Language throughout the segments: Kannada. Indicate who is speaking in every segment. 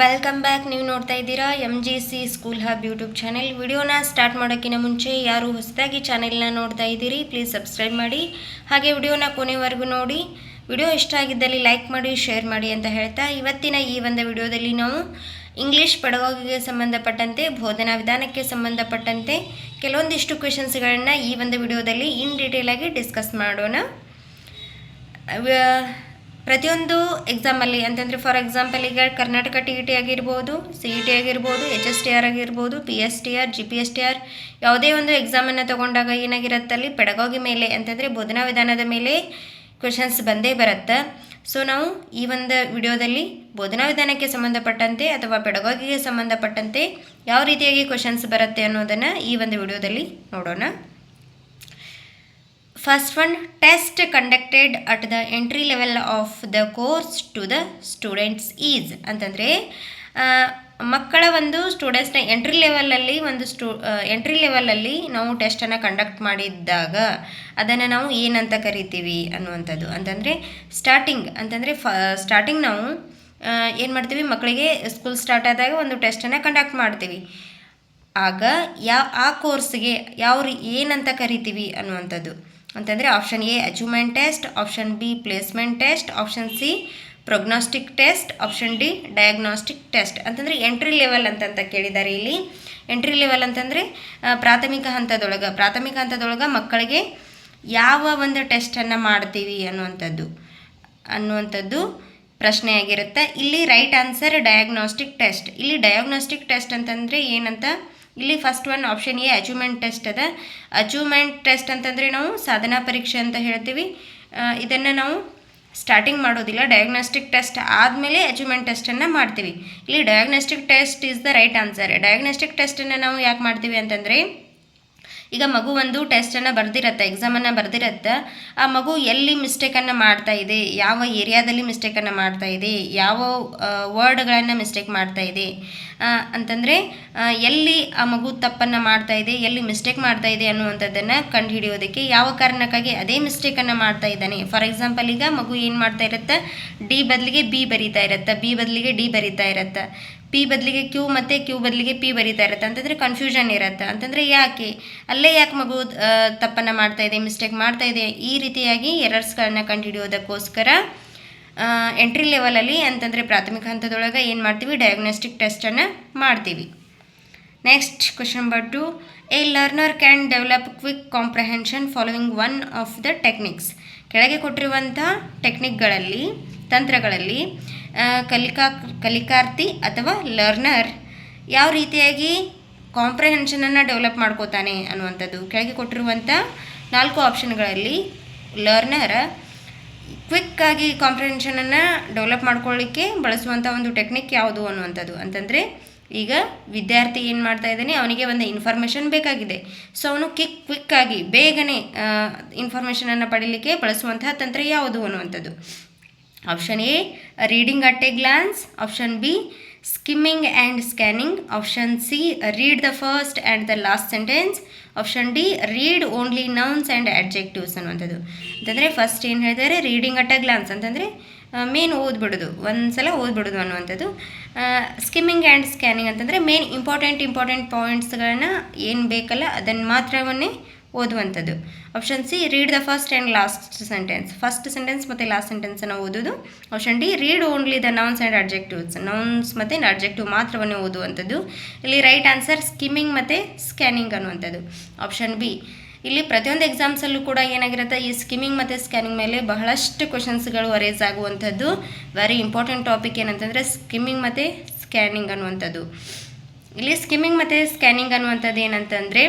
Speaker 1: ವೆಲ್ಕಮ್ ಬ್ಯಾಕ್ ನೀವು ನೋಡ್ತಾ ಇದ್ದೀರಾ M G C school hub YouTube channel ವಿಡಿಯೋನ ಸ್ಟಾರ್ಟ್ ಮಾಡೋಕ್ಕಿಂತ ಮುಂಚೆ ಯಾರು ಹೊಸದಾಗಿ ಚಾನೆಲ್ನ ನೋಡ್ತಾ ಇದ್ದೀರಿ ಪ್ಲೀಸ್ ಸಬ್ಸ್ಕ್ರೈಬ್ ಮಾಡಿ. ಹಾಗೆ ವಿಡಿಯೋನ ಕೊನೆವರೆಗೂ ನೋಡಿ. ವಿಡಿಯೋ ಇಷ್ಟ ಆಗಿದ್ದಲ್ಲಿ ಲೈಕ್ ಮಾಡಿ ಶೇರ್ ಮಾಡಿ ಅಂತ ಹೇಳ್ತಾ ಇವತ್ತಿನ ಈ ಒಂದು ವಿಡಿಯೋದಲ್ಲಿ ನಾವು ಇಂಗ್ಲೀಷ್ ಪಡವಾಗಿಗೆ ಸಂಬಂಧಪಟ್ಟಂತೆ, ಬೋಧನಾ ವಿಧಾನಕ್ಕೆ ಸಂಬಂಧಪಟ್ಟಂತೆ ಕೆಲವೊಂದಿಷ್ಟು ಕ್ವೆಶನ್ಸ್ಗಳನ್ನು ಈ ಒಂದು ವಿಡಿಯೋದಲ್ಲಿ ಇನ್ ಡೀಟೇಲಾಗಿ ಡಿಸ್ಕಸ್ ಮಾಡೋಣ. ಪ್ರತಿಯೊಂದು ಎಕ್ಸಾಮಲ್ಲಿ ಅಂತಂದರೆ ಫಾರ್ ಎಕ್ಸಾಂಪಲ್ ಈಗ ಕರ್ನಾಟಕ ಟಿ ಇ ಟಿ ಆಗಿರ್ಬೋದು ಸಿ ಇ ಟಿ ಆಗಿರ್ಬೋದು ಎಚ್ ಎಸ್ ಟಿ ಆರ್ ಆಗಿರ್ಬೋದು P S T R G P S T R ಯಾವುದೇ ಒಂದು ಎಕ್ಸಾಮನ್ನು ತಗೊಂಡಾಗ ಏನಾಗಿರುತ್ತಲ್ಲಿ ಪೆಡಗೋಗಿ ಮೇಲೆ, ಅಂತಂದರೆ ಬೋಧನಾ ವಿಧಾನದ ಮೇಲೆ ಕ್ವೆಶನ್ಸ್ ಬಂದೇ ಬರುತ್ತೆ. ಸೊ ನಾವು ಈ ಒಂದು ವಿಡಿಯೋದಲ್ಲಿ ಬೋಧನಾ ವಿಧಾನಕ್ಕೆ ಸಂಬಂಧಪಟ್ಟಂತೆ ಅಥವಾ ಪೆಡಗಾಗಿಗೆ ಸಂಬಂಧಪಟ್ಟಂತೆ ಯಾವ ರೀತಿಯಾಗಿ ಕ್ವೆಶನ್ಸ್ ಬರುತ್ತೆ ಅನ್ನೋದನ್ನು ಈ ಒಂದು ವಿಡಿಯೋದಲ್ಲಿ ನೋಡೋಣ. First one test conducted at the entry level of the course to the students is ಅಂತಂದರೆ ಮಕ್ಕಳ ಒಂದು ಸ್ಟೂಡೆಂಟ್ಸ್ನ ಎಂಟ್ರಿ ಲೆವೆಲಲ್ಲಿ ಒಂದು ಸ್ಟೂ ಎಂಟ್ರಿ ಲೆವೆಲಲ್ಲಿ ನಾವು ಟೆಸ್ಟನ್ನು ಕಂಡಕ್ಟ್ ಮಾಡಿದ್ದಾಗ ಅದನ್ನು ನಾವು ಏನಂತ ಕರಿತೀವಿ ಅನ್ನುವಂಥದ್ದು. ಅಂತಂದರೆ ಸ್ಟಾರ್ಟಿಂಗ್ ಅಂತಂದರೆ ಫ ಸ್ಟಾರ್ಟಿಂಗ್ ನಾವು ಏನು ಮಾಡ್ತೀವಿ? ಮಕ್ಕಳಿಗೆ ಸ್ಕೂಲ್ ಸ್ಟಾರ್ಟ್ ಆದಾಗ ಒಂದು ಟೆಸ್ಟನ್ನು ಕಂಡಕ್ಟ್ ಮಾಡ್ತೀವಿ. ಆಗ ಯಾ, ಆ ಕೋರ್ಸ್ಗೆ ಯಾವ ರೀ, ಏನಂತ ಕರಿತೀವಿ ಅನ್ನುವಂಥದ್ದು. ಅಂತಂದರೆ option A achievement test option B placement test option C prognostic test option D diagnostic test ಅಂತಂದರೆ ಎಂಟ್ರಿ ಲೆವೆಲ್ ಅಂತಂತ ಕೇಳಿದ್ದಾರೆ ಇಲ್ಲಿ. ಎಂಟ್ರಿ ಲೆವೆಲ್ ಅಂತಂದರೆ ಪ್ರಾಥಮಿಕ ಹಂತದೊಳಗೆ. ಪ್ರಾಥಮಿಕ ಹಂತದೊಳಗೆ ಮಕ್ಕಳಿಗೆ ಯಾವ ಒಂದು ಟೆಸ್ಟನ್ನು ಮಾಡ್ತೀವಿ ಅನ್ನುವಂಥದ್ದು ಅನ್ನುವಂಥದ್ದು ಪ್ರಶ್ನೆಯಾಗಿರುತ್ತೆ. ಇಲ್ಲಿ ರೈಟ್ ಆನ್ಸರ್ ಡಯಾಗ್ನೋಸ್ಟಿಕ್ ಟೆಸ್ಟ್ ಇಲ್ಲಿ ಡಯಾಗ್ನಾಸ್ಟಿಕ್ ಟೆಸ್ಟ್ ಅಂತಂದರೆ ಏನಂತ? ಇಲ್ಲಿ first one option A achievement test ಅದ. ಅಚೀವ್ಮೆಂಟ್ ಟೆಸ್ಟ್ ಅಂತಂದರೆ ನಾವು ಸಾಧನಾ ಪರೀಕ್ಷೆ ಅಂತ ಹೇಳ್ತೀವಿ. ಇದನ್ನು ನಾವು ಸ್ಟಾರ್ಟಿಂಗ್ ಮಾಡೋದಿಲ್ಲ ಡಯಾಗ್ನಾಸ್ಟಿಕ್ ಟೆಸ್ಟ್ ಆದಮೇಲೆ ಅಚೀವ್ಮೆಂಟ್ ಟೆಸ್ಟನ್ನು ಮಾಡ್ತೀವಿ. ಇಲ್ಲಿ diagnostic test is the right answer diagnostic ಟೆಸ್ಟನ್ನು ನಾವು ಯಾಕೆ ಮಾಡ್ತೀವಿ ಅಂತಂದರೆ ಈಗ ಮಗು ಒಂದು ಟೆಸ್ಟನ್ನು ಬರೆದಿರತ್ತೆ ಎಕ್ಸಾಮನ್ನು ಬರೆದಿರತ್ತೆ. ಆ ಮಗು ಎಲ್ಲಿ ಮಿಸ್ಟೇಕನ್ನು ಮಾಡ್ತಾ ಇದೆ, ಯಾವ ಏರಿಯಾದಲ್ಲಿ ಮಿಸ್ಟೇಕನ್ನು ಮಾಡ್ತಾ ಇದೆ, ಯಾವ ವರ್ಡ್ಗಳನ್ನು ಮಿಸ್ಟೇಕ್ ಮಾಡ್ತಾ ಇದೆ. ಅಂತಂದರೆ ಎಲ್ಲಿ ಆ ಮಗು ತಪ್ಪನ್ನು ಮಾಡ್ತಾ ಇದೆ, ಎಲ್ಲಿ ಮಿಸ್ಟೇಕ್ ಮಾಡ್ತಾ ಇದೆ ಅನ್ನುವಂಥದ್ದನ್ನು ಕಂಡುಹಿಡಿಯೋದಕ್ಕೆ ಯಾವ ಕಾರಣಕ್ಕಾಗಿ ಅದೇ ಮಿಸ್ಟೇಕನ್ನು ಮಾಡ್ತಾ ಇದ್ದಾನೆ. ಫಾರ್ ಎಕ್ಸಾಂಪಲ್ ಈಗ ಮಗು ಏನು ಮಾಡ್ತಾ ಇರುತ್ತೆ? ಡಿ ಬದಲಿಗೆ ಬಿ ಬರಿತಾ ಇರುತ್ತೆ ಬಿ ಬದಲಿಗೆ ಡಿ ಬರಿತಾ ಇರುತ್ತೆ. ಪಿ ಬದಲಿಗೆ ಕ್ಯೂ ಮತ್ತು ಕ್ಯೂ ಬದಲಿಗೆ ಪಿ ಬರೀತಾ ಇರುತ್ತೆ. ಅಂತಂದರೆ ಕನ್ಫ್ಯೂಷನ್ ಇರುತ್ತೆ. ಅಂತಂದರೆ ಯಾಕೆ? ಅಲ್ಲೇ ಯಾಕೆ ಮಗು ತಪ್ಪನ್ನು ಮಾಡ್ತಾ ಇದೆ ಮಿಸ್ಟೇಕ್ ಮಾಡ್ತಾ ಇದೆ? ಈ ರೀತಿಯಾಗಿ ಎರರ್ಸ್ಗಳನ್ನ ಕಂಡುಹಿಡಿಯೋದಕ್ಕೋಸ್ಕರ ಎಂಟ್ರಿ ಲೆವೆಲಲ್ಲಿ ಅಂತಂದರೆ ಪ್ರಾಥಮಿಕ ಹಂತದೊಳಗೆ ಏನು ಮಾಡ್ತೀವಿ? ಡಯಾಗ್ನೋಸ್ಟಿಕ್ ಟೆಸ್ಟನ್ನು ಮಾಡ್ತೀವಿ. Next question number two a learner can develop quick comprehension following one of the techniques ಕೆಳಗೆ ಕೊಟ್ಟಿರುವಂಥ ಟೆಕ್ನಿಕ್ಗಳಲ್ಲಿ ತಂತ್ರಗಳಲ್ಲಿ ಕಲಿಕಾ ಕಲಿಕಾರ್ಥಿ ಅಥವಾ ಲರ್ನರ್ ಯಾವ ರೀತಿಯಾಗಿ ಕಾಂಪ್ರಿಹೆನ್ಷನನ್ನು ಡೆವಲಪ್ ಮಾಡ್ಕೋತಾನೆ ಅನ್ನುವಂಥದ್ದು. ಕೆಳಗೆ ಕೊಟ್ಟಿರುವಂಥ ನಾಲ್ಕು ಆಪ್ಷನ್ಗಳಲ್ಲಿ ಲರ್ನರ್ ಕ್ವಿಕ್ಕಾಗಿ ಕಾಂಪ್ರೆಹೆನ್ಷನನ್ನು ಡೆವಲಪ್ ಮಾಡ್ಕೊಳ್ಳಿಕ್ಕೆ ಬಳಸುವಂಥ ಒಂದು ಟೆಕ್ನಿಕ್ ಯಾವುದು ಅನ್ನುವಂಥದ್ದು. ಅಂತಂದರೆ ಈಗ ವಿದ್ಯಾರ್ಥಿ ಏನು ಮಾಡ್ತಾ ಇದ್ದಾನೆ? ಅವನಿಗೆ ಒಂದು ಇನ್ಫಾರ್ಮೇಷನ್ ಬೇಕಾಗಿದೆ. ಸೊ ಅವನು ಕ್ವಿಕ್ ಕ್ವಿಕ್ಕಾಗಿ ಬೇಗನೆ ಇನ್ಫಾರ್ಮೇಷನನ್ನು ಪಡೀಲಿಕ್ಕೆ ಬಳಸುವಂತಹ ತಂತ್ರ ಯಾವುದು ಅನ್ನುವಂಥದ್ದು. Option A reading at a glance option B skimming and scanning option C read the first and the last sentence option D read only nouns and adjectives ಅನ್ನುವಂಥದ್ದು. ಅಂತಂದರೆ ಫಸ್ಟ್ ಏನು ಹೇಳ್ತಾರೆ? ರೀಡಿಂಗ್ ಅಟ್ ಅ ಗ್ಲಾನ್ಸ್ ಅಂತಂದರೆ ಮೇನ್ ಓದ್ಬಿಡೋದು. ಒಂದು ಸಲ ಓದ್ಬಿಡೋದು ಅನ್ನುವಂಥದ್ದು. ಸ್ಕಿಮ್ಮಿಂಗ್ ಆ್ಯಂಡ್ ಸ್ಕ್ಯಾನಿಂಗ್ ಅಂತಂದರೆ ಮೇನ್ ಇಂಪಾರ್ಟೆಂಟ್ ಇಂಪಾರ್ಟೆಂಟ್ ಪಾಯಿಂಟ್ಸ್ಗಳನ್ನ ಏನು ಬೇಕಲ್ಲ ಅದನ್ನು ಮಾತ್ರವನ್ನೇ ಓದುವಂಥದ್ದು. Option C read the first and last sentence first sentence ಮತ್ತು ಲಾಸ್ಟ್ ಸೆಂಟೆನ್ಸನ್ನು ಓದೋದು. Option D read only the nouns and adjectives nouns ಮತ್ತು ಅಡ್ಜೆಕ್ಟಿವ್ ಮಾತ್ರವನ್ನೇ ಓದುವಂಥದ್ದು. ಇಲ್ಲಿ ರೈಟ್ ಆನ್ಸರ್ ಸ್ಕಿಮ್ಮಿಂಗ್ ಮತ್ತು ಸ್ಕ್ಯಾನಿಂಗ್ ಅನ್ನುವಂಥದ್ದು. ಆಪ್ಷನ್ ಬಿ ಇಲ್ಲಿ ಪ್ರತಿಯೊಂದು ಎಕ್ಸಾಮ್ಸಲ್ಲೂ ಕೂಡ ಏನಾಗಿರುತ್ತೆ? ಈ ಸ್ಕಿಮ್ಮಿಂಗ್ ಮತ್ತು ಸ್ಕ್ಯಾನಿಂಗ್ ಮೇಲೆ ಬಹಳಷ್ಟು ಕ್ವಶನ್ಸ್ಗಳು ಅರೇಸ್ ಆಗುವಂಥದ್ದು. ವೆರಿ ಇಂಪಾರ್ಟೆಂಟ್ ಟಾಪಿಕ್ ಏನಂತಂದರೆ ಸ್ಕಿಮ್ಮಿಂಗ್ ಮತ್ತು ಸ್ಕ್ಯಾನಿಂಗ್ ಅನ್ನುವಂಥದ್ದು. ಇಲ್ಲಿ ಸ್ಕಿಮ್ಮಿಂಗ್ ಮತ್ತು ಸ್ಕ್ಯಾನಿಂಗ್ ಅನ್ನುವಂಥದ್ದು ಏನಂತಂದರೆ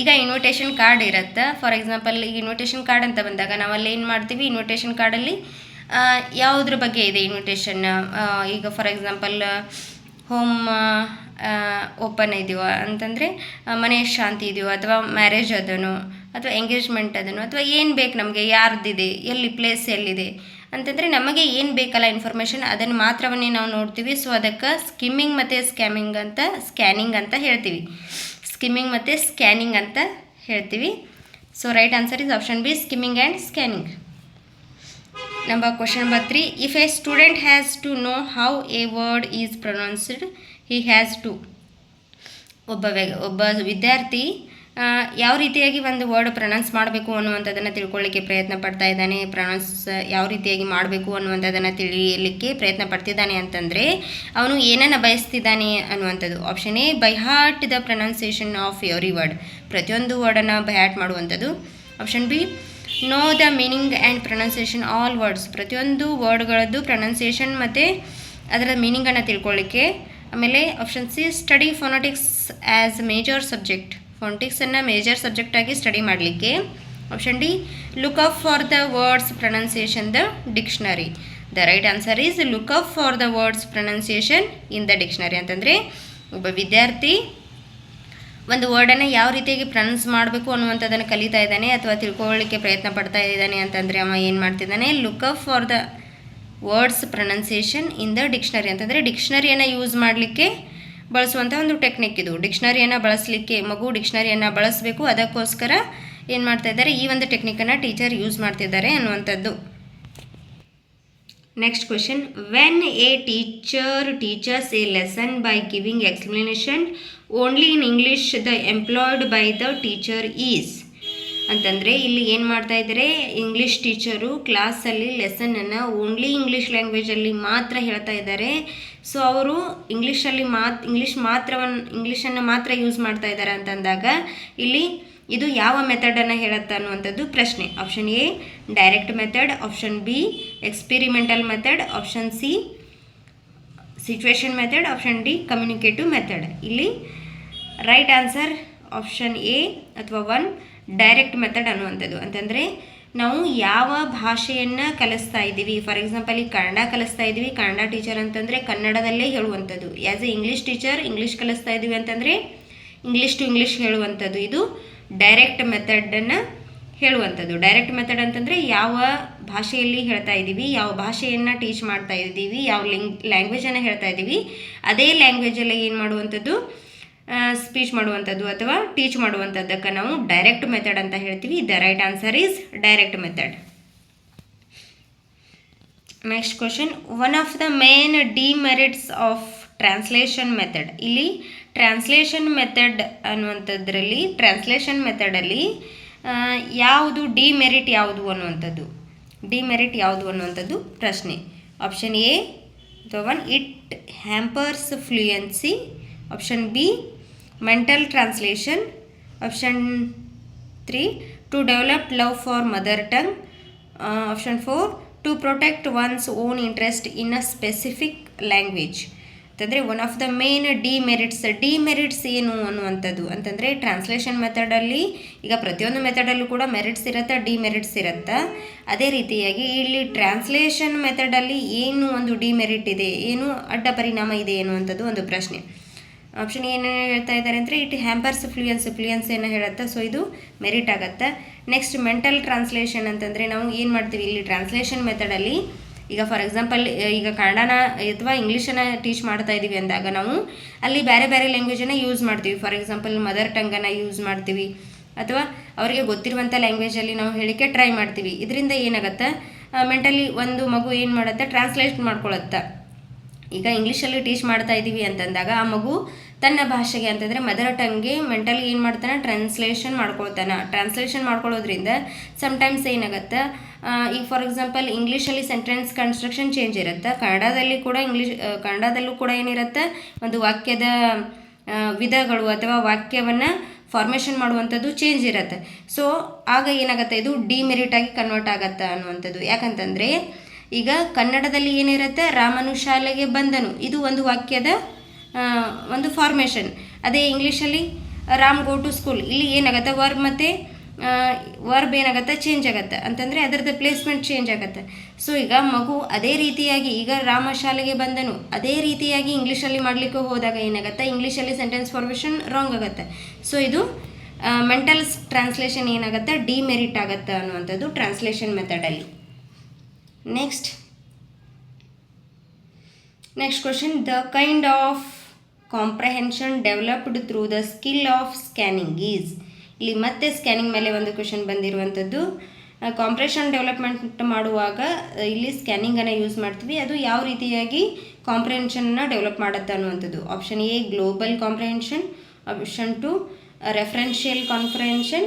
Speaker 1: ಈಗ ಇನ್ವಿಟೇಷನ್ ಕಾರ್ಡ್ ಇರುತ್ತೆ. ಫಾರ್ ಎಕ್ಸಾಂಪಲ್ ಈಗ ಇನ್ವಿಟೇಷನ್ ಕಾರ್ಡ್ ಅಂತ ಬಂದಾಗ ನಾವಲ್ಲಿ ಏನು ಮಾಡ್ತೀವಿ? ಇನ್ವಿಟೇಷನ್ ಕಾರ್ಡಲ್ಲಿ ಯಾವುದ್ರ ಬಗ್ಗೆ ಇದೆ ಇನ್ವಿಟೇಷನ್ ಈಗ ಫಾರ್ ಎಕ್ಸಾಂಪಲ್ ಹೋಮ್ ಓಪನ್ ಇದೆಯೋ ಅಂತಂದರೆ ಮನೆ ಶಾಂತಿ ಇದೆಯೋ ಅಥವಾ ಮ್ಯಾರೇಜ್ ಅದನೋ ಅಥವಾ ಎಂಗೇಜ್ಮೆಂಟ್ ಅದನೋ ಅಥವಾ ಏನು ಬೇಕು ನಮಗೆ, ಯಾರ್ದಿದೆ, ಎಲ್ಲಿ ಪ್ಲೇಸ್ ಎಲ್ಲಿದೆ ಅಂತಂದರೆ ನಮಗೆ ಏನು ಬೇಕಲ್ಲ ಇನ್ಫಾರ್ಮೇಷನ್ ಅದನ್ನು ಮಾತ್ರವನ್ನೇ ನಾವು ನೋಡ್ತೀವಿ. ಸೊ ಅದಕ್ಕೆ ಸ್ಕಿಮ್ಮಿಂಗ್ ಮತ್ತು ಸ್ಕ್ಯಾಮಿಂಗ್ ಅಂತ ಸ್ಕ್ಯಾನಿಂಗ್ ಅಂತ ಹೇಳ್ತೀವಿ. ಸ್ಕಿಮ್ಮಿಂಗ್ ಮತ್ತು ಸ್ಕ್ಯಾನಿಂಗ್ ಅಂತ ಹೇಳ್ತೀವಿ. So right answer is option B skimming and scanning number question number three if a student has to know how a word is pronounced he has to ಒಬ್ಬ ಒಬ್ಬ ವಿದ್ಯಾರ್ಥಿ ಯಾವ ರೀತಿಯಾಗಿ ಒಂದು ವರ್ಡ್ ಪ್ರೊನೌನ್ಸ್ ಮಾಡಬೇಕು ಅನ್ನುವಂಥದ್ದನ್ನು ತಿಳ್ಕೊಳ್ಳಿಕ್ಕೆ ಪ್ರಯತ್ನ ಪಡ್ತಾ ಇದ್ದಾನೆ. ಪ್ರೊನೌನ್ಸ್ ಯಾವ ರೀತಿಯಾಗಿ ಮಾಡಬೇಕು ಅನ್ನುವಂಥದ್ದನ್ನು ತಿಳಿಯಲಿಕ್ಕೆ ಪ್ರಯತ್ನ ಪಡ್ತಿದ್ದಾನೆ ಅಂತಂದರೆ, ಅವನು ಏನನ್ನು ಬಯಸ್ತಿದ್ದಾನೆ ಅನ್ನುವಂಥದ್ದು. Option A by heart the pronunciation of every word ಪ್ರತಿಯೊಂದು ವರ್ಡನ್ನು ಬೈ ಹಾರ್ಟ್ ಮಾಡುವಂಥದ್ದು. Option B know the meaning and pronunciation all words ಪ್ರತಿಯೊಂದು ವರ್ಡ್ಗಳದ್ದು ಪ್ರೊನೌನ್ಸಿಯೇಷನ್ ಮತ್ತು ಅದರ ಮೀನಿಂಗನ್ನು ತಿಳ್ಕೊಳ್ಳಿಕ್ಕೆ. ಆಮೇಲೆ option C study phonetics as major subject ಫೋನಟಿಕ್ಸನ್ನು major ಸಬ್ಜೆಕ್ಟಾಗಿ ಸ್ಟಡಿ ಮಾಡಲಿಕ್ಕೆ. Option D look up for the word's pronunciation the dictionary the right answer is look up for the word's pronunciation in the dictionary ಅಂತಂದರೆ, ಒಬ್ಬ ವಿದ್ಯಾರ್ಥಿ ಒಂದು ವರ್ಡನ್ನು ಯಾವ ರೀತಿಯಾಗಿ ಪ್ರೊನೌನ್ಸ್ ಮಾಡಬೇಕು ಅನ್ನುವಂಥದ್ದನ್ನು ಕಲಿತಾ ಇದ್ದಾನೆ ಅಥವಾ ತಿಳ್ಕೊಳ್ಳಿಕ್ಕೆ ಪ್ರಯತ್ನ ಪಡ್ತಾ ಇದ್ದಾನೆ ಅಂತಂದರೆ ಅವ ಏನು ಮಾಡ್ತಿದ್ದಾನೆ? Look up for the word's pronunciation in the dictionary ಅಂತಂದರೆ ಡಿಕ್ಷನರಿಯನ್ನು ಯೂಸ್ ಮಾಡಲಿಕ್ಕೆ ಬಳಸುವಂಥ ಒಂದು ಟೆಕ್ನಿಕ್ ಇದು. ಡಿಕ್ಷನರಿಯನ್ನು ಬಳಸಲಿಕ್ಕೆ ಮಗು ಡಿಕ್ಷನರಿಯನ್ನು ಬಳಸಬೇಕು. ಅದಕ್ಕೋಸ್ಕರ ಏನು ಮಾಡ್ತಾ ಇದ್ದಾರೆ? ಈ ಒಂದು ಟೆಕ್ನಿಕನ್ನು ಟೀಚರ್ ಯೂಸ್ ಮಾಡ್ತಿದ್ದಾರೆ ಅನ್ನುವಂಥದ್ದು. Next question when a teacher teaches a lesson by giving explanation only in English the employed by the teacher is ಅಂತಂದರೆ ಇಲ್ಲಿ ಏನು ಮಾಡ್ತಾ ಇದ್ದಾರೆ? ಇಂಗ್ಲೀಷ್ ಟೀಚರು ಕ್ಲಾಸಲ್ಲಿ ಲೆಸನನ್ನು ಓನ್ಲಿ ಇಂಗ್ಲೀಷ್ ಲ್ಯಾಂಗ್ವೇಜಲ್ಲಿ ಮಾತ್ರ ಹೇಳ್ತಾ ಇದ್ದಾರೆ. ಸೊ ಅವರು ಇಂಗ್ಲೀಷಲ್ಲಿ ಮಾತ್ ಇಂಗ್ಲೀಷ್ ಮಾತ್ರವನ್ನು ಇಂಗ್ಲೀಷನ್ನು ಮಾತ್ರ ಯೂಸ್ ಮಾಡ್ತಾ ಇದ್ದಾರೆ ಅಂತಂದಾಗ ಇಲ್ಲಿ ಇದು ಯಾವ ಮೆಥಡನ್ನು ಹೇಳುತ್ತೆ ಅನ್ನುವಂಥದ್ದು ಪ್ರಶ್ನೆ. Option A direct method option B experimental method option C situation method option D communicative method ಇಲ್ಲಿ ರೈಟ್ ಆನ್ಸರ್ ಆಪ್ಷನ್ ಎ ಅಥವಾ ಒನ್ ಡೈರೆಕ್ಟ್ ಮೆಥಡ್ ಅನ್ನುವಂಥದ್ದು. ಅಂತಂದರೆ ನಾವು ಯಾವ ಭಾಷೆಯನ್ನು ಕಲಿಸ್ತಾ ಇದ್ದೀವಿ. ಫಾರ್ ಎಕ್ಸಾಂಪಲ್ ಈಗ ಕನ್ನಡ ಕಲಿಸ್ತಾ ಇದ್ದೀವಿ. ಕನ್ನಡ ಟೀಚರ್ ಅಂತಂದರೆ ಕನ್ನಡದಲ್ಲೇ ಹೇಳುವಂಥದ್ದು. As a English teacher English ಕಲಿಸ್ತಾ ಇದ್ದೀವಿ ಅಂತಂದರೆ ಇಂಗ್ಲೀಷ್ ಟು ಇಂಗ್ಲೀಷ್ ಹೇಳುವಂಥದ್ದು. ಇದು ಡೈರೆಕ್ಟ್ ಮೆಥಡನ್ನು ಹೇಳುವಂಥದ್ದು. ಡೈರೆಕ್ಟ್ ಮೆಥಡ್ ಅಂತಂದರೆ ಯಾವ ಭಾಷೆಯಲ್ಲಿ ಹೇಳ್ತಾ ಇದ್ದೀವಿ, ಯಾವ ಭಾಷೆಯನ್ನು ಟೀಚ್ ಮಾಡ್ತಾ ಇದ್ದೀವಿ, ಯಾವ ಲಿಂಗ್ ಲ್ಯಾಂಗ್ವೇಜನ್ನು ಹೇಳ್ತಾ ಇದ್ದೀವಿ. ಅದೇ ಲ್ಯಾಂಗ್ವೇಜಲ್ಲಿ ಏನು ಮಾಡುವಂಥದ್ದು? ಸ್ಪೀಚ್ ಮಾಡುವಂಥದ್ದು ಅಥವಾ ಟೀಚ್ ಮಾಡುವಂಥದ್ದಕ್ಕೆ ನಾವು ಡೈರೆಕ್ಟ್ ಮೆಥಡ್ ಅಂತ ಹೇಳ್ತೀವಿ. The right answer is direct method next question one of the main demerits of translation method ಇಲ್ಲಿ ಟ್ರಾನ್ಸ್ಲೇಷನ್ ಮೆಥಡ್ ಅನ್ನುವಂಥದ್ರಲ್ಲಿ ಟ್ರಾನ್ಸ್ಲೇಷನ್ ಮೆಥಡಲ್ಲಿ ಯಾವುದು ಡಿಮೆರಿಟ್ ಯಾವುದು ಅನ್ನುವಂಥದ್ದು? ಡಿಮೆರಿಟ್ ಯಾವುದು ಅನ್ನುವಂಥದ್ದು? ಪ್ರಶ್ನೆ. ಆಪ್ಷನ್ ಎ ಅಥವಾ one it hampers fluency option B mental translation option three to develop love for mother tongue option four to protect one's own interest in a specific language ಅಂತಂದರೆ one of the main demerits demerits ಏನು ಅನ್ನುವಂಥದ್ದು? ಅಂತಂದರೆ ಟ್ರಾನ್ಸ್ಲೇಷನ್ ಮೆಥಡಲ್ಲಿ ಈಗ ಪ್ರತಿಯೊಂದು ಮೆಥಡಲ್ಲೂ ಕೂಡ ಮೆರಿಟ್ಸ್ ಇರುತ್ತೆ ಡಿಮೆರಿಟ್ಸ್ ಇರುತ್ತೆ? ಅದೇ ರೀತಿಯಾಗಿ ಇಲ್ಲಿ ಟ್ರಾನ್ಸ್ಲೇಷನ್ ಮೆಥಡಲ್ಲಿ ಏನು ಒಂದು ಡಿಮೆರಿಟ್ ಇದೆ? ಏನು ಅಡ್ಡ ಪರಿಣಾಮ ಇದೆ ಅನ್ನುವಂಥದ್ದು ಒಂದು ಪ್ರಶ್ನೆ. ಆಪ್ಷನ್ ಏನು ಹೇಳ್ತಾ ಇದ್ದಾರೆ ಅಂದರೆ ಇಟ್ ಹ್ಯಾಂಪರ್ಸ್ ಫ್ಲೂಯನ್ಸ್ ಫ್ಲೂಯನ್ಸ್ ಏನು ಹೇಳುತ್ತೆ. ಸೊ ಇದು ಮೆರಿಟ್ ಆಗುತ್ತೆ. ನೆಕ್ಸ್ಟ್ ಮೆಂಟಲ್ ಟ್ರಾನ್ಸ್ಲೇಷನ್ ಅಂತಂದರೆ ನಾವು ಏನು ಮಾಡ್ತೀವಿ ಇಲ್ಲಿ? ಟ್ರಾನ್ಸ್ಲೇಷನ್ ಮೆಥಡಲ್ಲಿ ಈಗ ಫಾರ್ ಎಕ್ಸಾಂಪಲ್ ಈಗ ಕನ್ನಡನ ಅಥವಾ ಇಂಗ್ಲೀಷನ್ನು ಟೀಚ್ ಮಾಡ್ತಾ ಇದ್ದೀವಿ ಅಂದಾಗ ನಾವು ಅಲ್ಲಿ ಬೇರೆ ಬೇರೆ ಲ್ಯಾಂಗ್ವೇಜನ್ನು ಯೂಸ್ ಮಾಡ್ತೀವಿ. ಫಾರ್ ಎಕ್ಸಾಂಪಲ್ ಮದರ್ ಟಂಗನ್ನು ಯೂಸ್ ಮಾಡ್ತೀವಿ. ಅಥವಾ ಅವರಿಗೆ ಗೊತ್ತಿರುವಂಥ ಲ್ಯಾಂಗ್ವೇಜಲ್ಲಿ ನಾವು ಹೇಳಿಕೆ ಟ್ರೈ ಮಾಡ್ತೀವಿ. ಇದರಿಂದ ಏನಾಗುತ್ತೆ? ಮೆಂಟಲಿ ಒಂದು ಮಗು ಏನು ಮಾಡುತ್ತೆ? ಟ್ರಾನ್ಸ್ಲೇಟ್ ಮಾಡ್ಕೊಳತ್ತೆ. ಈಗ ಇಂಗ್ಲೀಷಲ್ಲಿ ಟೀಚ್ ಮಾಡ್ತಾ ಇದ್ದೀವಿ ಅಂತಂದಾಗ ಆ ಮಗು ತನ್ನ ಭಾಷೆಗೆ ಅಂತಂದರೆ ಮದರ್ ಟಂಗ್ಗೆ ಮೆಂಟಲಿ ಏನು ಮಾಡ್ತಾನೆ? ಟ್ರಾನ್ಸ್ಲೇಷನ್ ಮಾಡ್ಕೊಳ್ತಾನೆ. ಟ್ರಾನ್ಸ್ಲೇಷನ್ ಮಾಡ್ಕೊಳ್ಳೋದ್ರಿಂದ ಸಮ್ಟೈಮ್ಸ್ ಏನಾಗುತ್ತೆ? ಈಗ ಫಾರ್ ಎಕ್ಸಾಂಪಲ್ ಇಂಗ್ಲೀಷಲ್ಲಿ ಸೆಂಟೆನ್ಸ್ ಕನ್ಸ್ಟ್ರಕ್ಷನ್ ಚೇಂಜ್ ಇರುತ್ತೆ. ಕನ್ನಡದಲ್ಲಿ ಕೂಡ ಇಂಗ್ಲೀಷ್ ಕನ್ನಡದಲ್ಲೂ ಕೂಡ ಏನಿರುತ್ತೆ? ಒಂದು ವಾಕ್ಯದ ವಿಧಗಳು ಅಥವಾ ವಾಕ್ಯವನ್ನು ಫಾರ್ಮೇಷನ್ ಮಾಡುವಂಥದ್ದು ಚೇಂಜ್ ಇರುತ್ತೆ. ಸೊ ಆಗ ಏನಾಗುತ್ತೆ? ಇದು ಡಿಮೆರಿಟ್ ಆಗಿ ಕನ್ವರ್ಟ್ ಆಗುತ್ತೆ ಅನ್ನುವಂಥದ್ದು. ಯಾಕಂತಂದರೆ ಈಗ ಕನ್ನಡದಲ್ಲಿ ಏನಿರುತ್ತೆ? ರಾಮನು ಶಾಲೆಗೆ ಬಂದನು. ಇದು ಒಂದು ವಾಕ್ಯದ ಒಂದು ಫಾರ್ಮೇಷನ್ ಅದೇ ಇಂಗ್ಲೀಷಲ್ಲಿ ರಾಮ್ ಗೋ ಟು ಸ್ಕೂಲ್ ಇಲ್ಲಿ ಏನಾಗುತ್ತೆ? ವರ್ಬ್ ಮತ್ತು ವರ್ಬ್ ಏನಾಗುತ್ತೆ? ಚೇಂಜ್ ಆಗುತ್ತೆ. ಅಂತಂದರೆ ಅದರದ್ದು ಪ್ಲೇಸ್ಮೆಂಟ್ ಚೇಂಜ್ ಆಗುತ್ತೆ. ಸೊ ಈಗ ಮಗು ಅದೇ ರೀತಿಯಾಗಿ ಈಗ ರಾಮ ಶಾಲೆಗೆ ಬಂದನು. ಅದೇ ರೀತಿಯಾಗಿ ಇಂಗ್ಲೀಷಲ್ಲಿ ಮಾಡಲಿಕ್ಕೆ ಹೋದಾಗ ಏನಾಗುತ್ತೆ? ಇಂಗ್ಲೀಷಲ್ಲಿ ಸೆಂಟೆನ್ಸ್ ಫಾರ್ಮೇಷನ್ ರಾಂಗ್ ಆಗುತ್ತೆ. ಸೊ ಇದು ಮೆಂಟಲ್ ಟ್ರಾನ್ಸ್ಲೇಷನ್ ಏನಾಗುತ್ತೆ? ಡಿಮೆರಿಟ್ ಆಗುತ್ತೆ ಅನ್ನುವಂಥದ್ದು translation ಮೆಥಡಲ್ಲಿ next next question the kind of comprehension developed through the skill of scanning is ಇಲ್ಲಿ ಮತ್ತೆ ಸ್ಕ್ಯಾನಿಂಗ್ ಮೇಲೆ ಒಂದು ಕ್ವಶನ್ ಬಂದಿರುವಂಥದ್ದು. ಕಾಂಪ್ರೆಷನ್ ಡೆವಲಪ್ಮೆಂಟ್ ಮಾಡುವಾಗ ಇಲ್ಲಿ ಸ್ಕ್ಯಾನಿಂಗನ್ನು ಯೂಸ್ ಮಾಡ್ತೀವಿ. ಅದು ಯಾವ ರೀತಿಯಾಗಿ ಕಾಂಪ್ರೆನ್ಷನ್ನ ಡೆವಲಪ್ ಮಾಡುತ್ತೆ ಅನ್ನುವಂಥದ್ದು. Option A global comprehension option two referential comprehension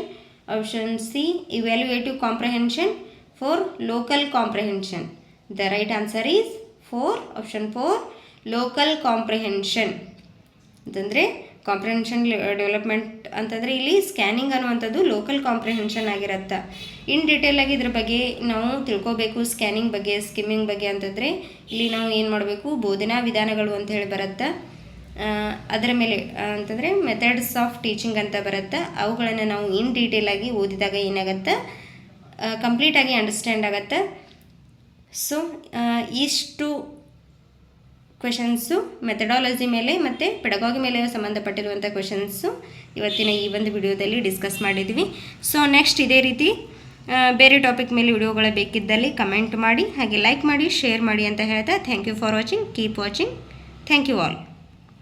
Speaker 1: option C evaluative comprehension four local comprehension. The right answer is four option 4. Local comprehension. ಅಂತಂದರೆ ಕಾಂಪ್ರಿಹೆನ್ಷನ್ ಡೆವಲಪ್ಮೆಂಟ್ ಅಂತಂದರೆ ಇಲ್ಲಿ ಸ್ಕ್ಯಾನಿಂಗ್ ಅನ್ನುವಂಥದ್ದು ಲೋಕಲ್ ಕಾಂಪ್ರಿಹೆನ್ಷನ್ ಆಗಿರುತ್ತೆ ಇನ್ ಡೀಟೇಲ್ ಆಗಿ ಇದ್ರ ಬಗ್ಗೆ ನಾವು ತಿಳ್ಕೋಬೇಕು ಸ್ಕ್ಯಾನಿಂಗ್ ಬಗ್ಗೆ ಸ್ಕಿಮ್ಮಿಂಗ್ ಬಗ್ಗೆ ಅಂತಂದರೆ ಇಲ್ಲಿ ನಾವು ಏನು ಮಾಡಬೇಕು ಬೋಧನಾ ವಿಧಾನಗಳು ಅಂತ ಹೇಳಿ ಬರುತ್ತೆ ಅದರ ಮೇಲೆ ಅಂತಂದರೆ ಮೆಥಡ್ಸ್ ಆಫ್ ಟೀಚಿಂಗ್ ಅಂತ ಬರುತ್ತೆ ಅವುಗಳನ್ನು ನಾವು ಇನ್ ಡೀಟೇಲ್ ಆಗಿ ಓದಿದಾಗ ಏನಾಗುತ್ತೆ ಕಂಪ್ಲೀಟಾಗಿ ಅಂಡರ್ಸ್ಟ್ಯಾಂಡ್ ಆಗುತ್ತೆ. ಸೊ ಇಷ್ಟು ಕ್ವೆಶನ್ಸು ಮೆಥಡಾಲಜಿ ಮೇಲೆ ಮತ್ತು ಪೆಡಗಾಗಿ ಮೇಲೆ ಸಂಬಂಧಪಟ್ಟಿರುವಂಥ ಕ್ವೆಶನ್ಸು ಇವತ್ತಿನ ಈ ಒಂದು ವಿಡಿಯೋದಲ್ಲಿ ಡಿಸ್ಕಸ್ ಮಾಡಿದ್ವಿ. ಸೊ ನೆಕ್ಸ್ಟ್ ಇದೇ ರೀತಿ ಬೇರೆ ಟಾಪಿಕ್ ಮೇಲೆ ವಿಡಿಯೋಗಳು ಬೇಕಿದ್ದಲ್ಲಿ ಕಮೆಂಟ್ ಮಾಡಿ, ಹಾಗೆ ಲೈಕ್ ಮಾಡಿ ಶೇರ್ ಮಾಡಿ ಅಂತ ಹೇಳ್ತಾ thank you for watching keep watching thank you all